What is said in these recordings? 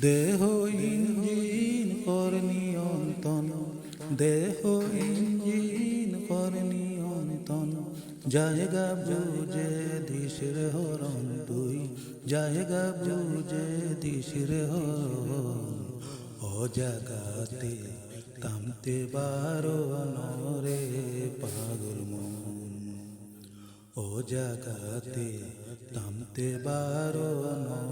দেহ ইঞ্জিন কর নিয়ন্ত্রণ, দেহ ইঞ্জিন কর নিয়ন্ত্রণ। জায়গা বুঝে দিশের হরণ তুই, জায়গা বুঝে দিশের হরণ। ও জাগাতে কামতে বারো নরে পাগল মন। ও জাগাতে থামতে বারো নরে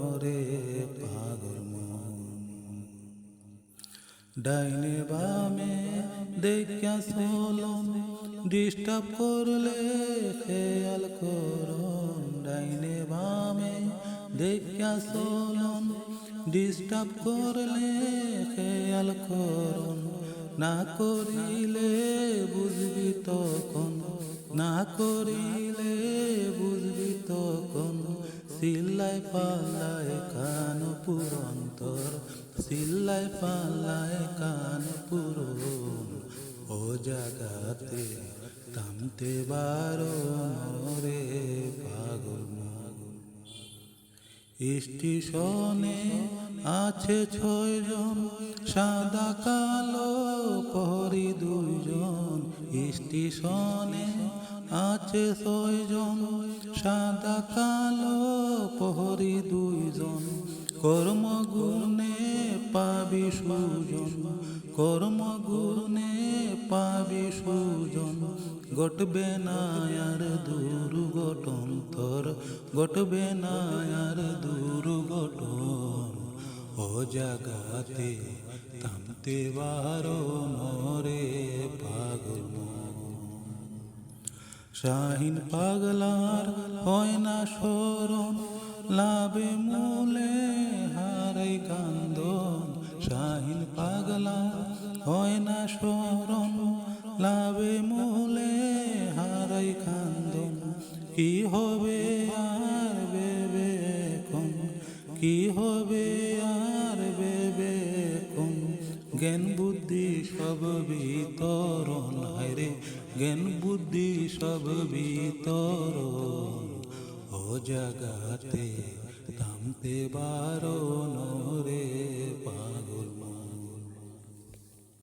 ডাইনে বামে দেখা সোলন ডিস্টার্ব করলে খেয়াল করন। ডাইনে বামে দেখা সোলন ডিস্টার্ব করলে খেয়াল করন। না করিলে বুঝবি তখন, না করিলে সিল্লাই পাল্লায় কান পুরন্তর সিল্লাই পাল্লায় কান পুরন ও জাগাতে থামতে বারো রে পাগল স্টেশনে আছে ছয়জন, সাদা কালো পরি দুইজন। স্টেশনে আছে ছয়জন, সাদা, কালো পহরি দুইজন কর্মগুণে পাবি সুজন, কর্মগুণে পাবি সুজন ঘটবে না আর দুর্ঘটন তোর ঘটবে না আর দুর্ঘটন ও জাগাতে থামতে বারো পাগল মন। শাহিন পাগলার হয় না সরণ লাভে মূলে হারাই কান্দন। শাহিন পাগলার হয় না সরণ লাভে মূলে হারাই কান্দন। কি হবে আর জ্ঞান বুদ্ধি সব বিতরণ। হায়রে জ্ঞান বুদ্ধি সব বিতরণ। ও জগতে, থামতে বারো রে পা